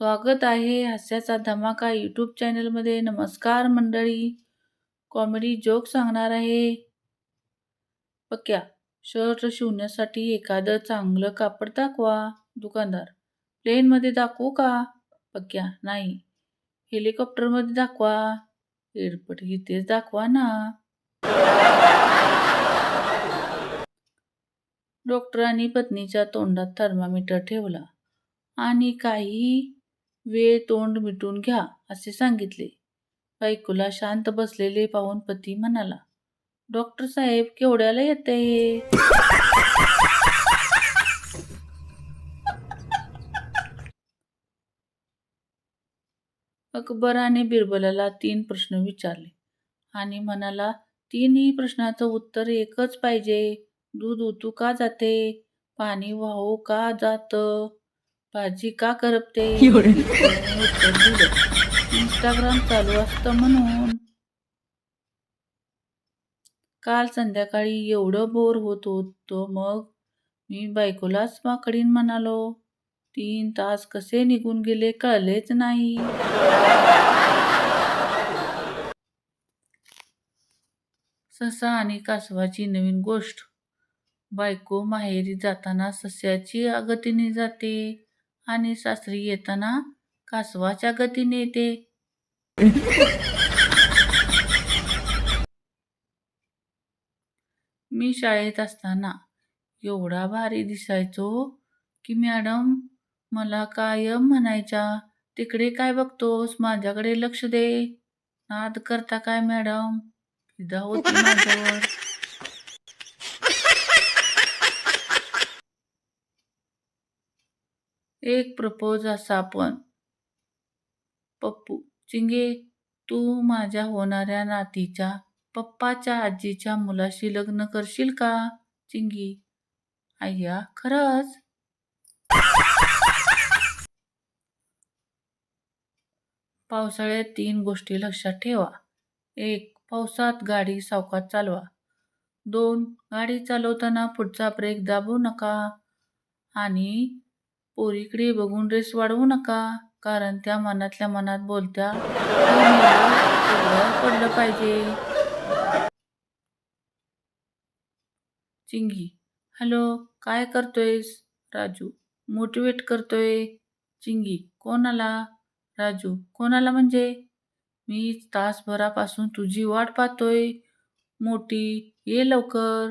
स्वागत आहे हास्याचा धमाका यूट्यूब चॅनलमध्ये. नमस्कार मंडळी. कॉमेडी जोक सांगणार आहे. पक्या शर्ट शिवण्यासाठी एखादं चांगलं कापड दाखवा दुकानदार. प्लेनमध्ये दाखवू का? पक्या नाही. हेलिकॉप्टरमध्ये दाखवा. एअरपोर्ट इथेच दाखवा ना. डॉक्टरांनी पत्नीच्या तोंडात थर्मामीटर ठेवला. आणि काही वेळ तोंड मिटून घ्या असे सांगितले. बायकोला शांत बसलेले पाहून पती म्हणाला डॉक्टर साहेब केवढ्याला येते हे? अकबराने बिरबलाला तीन प्रश्न विचारले आणि म्हणाला तीनही प्रश्नाचं उत्तर एकच पाहिजे. दूध उतू का जाते? पाणी वाहू का जातं? भाजी का करपते? इंस्टाग्राम चालू असतं म्हणून. काल संध्याकाळी एवढं बोर होत होतं मग मी बायकोलाच माकडीन म्हणालो तीन तास कसे निघून गेले कळलेच नाही. ससा आणि कासवाची नवीन गोष्ट. बायको माहेरी जाताना सस्याची गतीने जाते. आणि सासरी येताना कासवाच्या गतीने येते. मी शाळेत असताना एवढा भारी दिसायचो की मॅडम मला कायम म्हणायच्या तिकडे काय बघतोस? माझ्याकडे लक्ष दे. नाद करता काय मॅडम? फिदा होती माझ्यावर. एक प्रपोज असा पण पप्पू चिंगे तू माझ्या होणाऱ्या नातीच्या पप्पाच्या आजीच्या मुलाशी लग्न करशील का चिंगी? अय्या खरंच? पावसाळ्यात तीन गोष्टी लक्षात ठेवा. एक पावसात गाडी सावकात चालवा. दोन गाडी चालवताना पुढचा ब्रेक दाबू नका. आणि पोरीकडे बघून रेस वाढवू नका कारण त्या मनातल्या मनात बोलत्या पडलं पाहिजे. चिंगी हॅलो काय करतोयस? राजू मोटिवेट करतोय. चिंगी कोणाला? राजू कोणाला म्हणजे? मी तासभरापासून तुझी वाट पाहतोय. मोठी ये लवकर.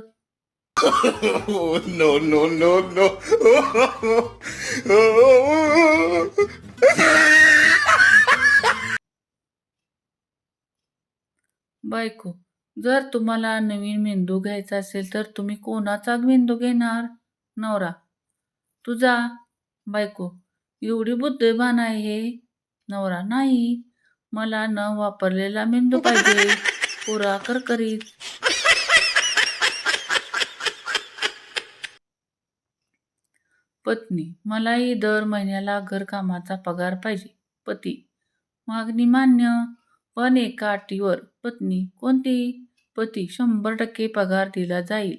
Oh, no, no, no, no. बायको जर तुम्हाला नवीन मेंदू घ्यायचा असेल तर तुम्ही कोणाचा मेंदू घेणार? नवरा. तुझा. बायको एवढी बुद्धिमान आहे. हे नवरा नाही. मला न वापरलेला मेंदू पाहिजे. पुरा करकरीत. पत्नी मलाही दर महिन्याला घरकामाचा पगार पाहिजे. पती मागणी मान्य. पण एका अटीवर पत्नी कोणती पती शंभर टक्के पगार दिला जाईल.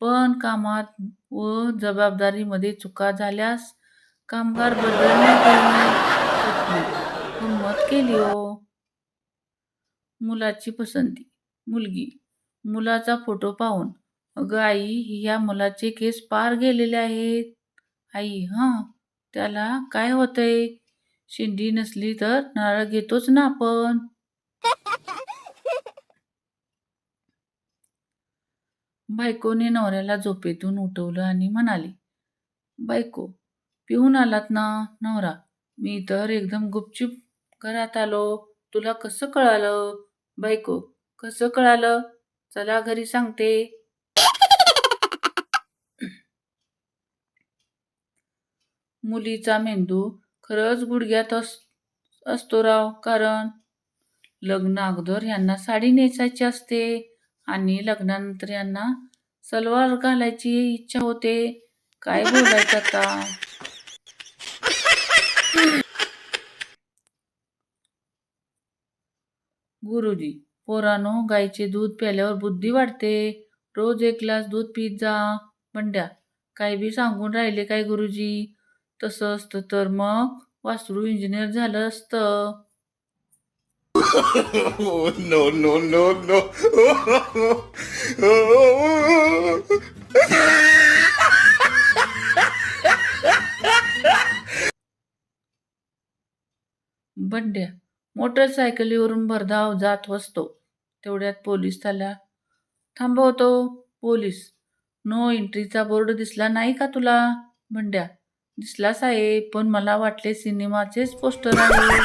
पण कामात व जबाबदारीमध्ये चुका झाल्यास कामगार बदलण्यात हिंमत केली हो. मुलाची पसंती मुलगी मुलाचा फोटो पाहून. अगं आई ह्या मुलाचे केस पार गेलेले आहेत. आई हां त्याला काय होतंय? शिंडी नसली तर नारळ घेतोच ना आपण. बायकोने नवऱ्याला झोपेतून उठवलं आणि म्हणाली बायको पिऊन आलात ना नवरा? मी तर एकदम गुपचूप घरात आलो. तुला कसं कळालं? बायको कसं कळालं? चला घरी सांगते. मुलीचा मेंदू खरंच गुडघ्यात अस असतो राव. कारण लग्न अगोदर यांना साडी नेसायची असते आणि लग्नानंतर यांना सलवार घालायची इच्छा होते. काय बोलायचं आता? गुरुजी पोरानो गाईचे दूध प्याल्यावर बुद्धी वाढते. रोज एक ग्लास दूध पीत जा. बंड्या काय बी सांगून राहिले काय गुरुजी? तसं असतं तर मग वासरू इंजिनियर झालं असतं. No, no, no, no. बंड्या मोटरसायकलीवरून भरधाव जात असतो तेवढ्यात पोलीस आल्या. थांबवतो पोलीस. नो एंट्रीचा बोर्ड दिसला नाही का तुला? बंड्या दिसला साहेब पण मला वाटले सिनेमाचेच पोस्टर आहे.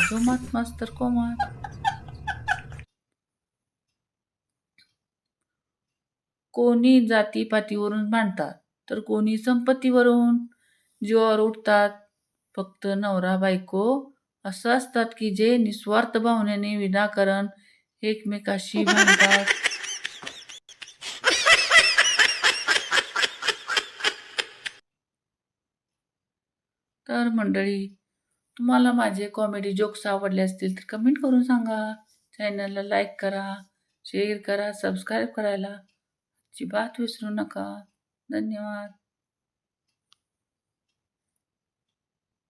जोमात मास्तर कोमात कोणी जातीपातीवरून भांडतात तर कोणी संपत्तीवरून जीवावर उठतात फक्त नवरा बायको असं असतात की जे निस्वार्थ भावनेने विनाकारण एकमेकाशी भांडतात तर मंडळी तुम्हाला माझे कॉमेडी जोक्स आवडले असतील तर कमेंट करून सांगा. चॅनलला लाईक करा शेअर करा सबस्क्राईब करायला अजिबात विसरू नका. धन्यवाद.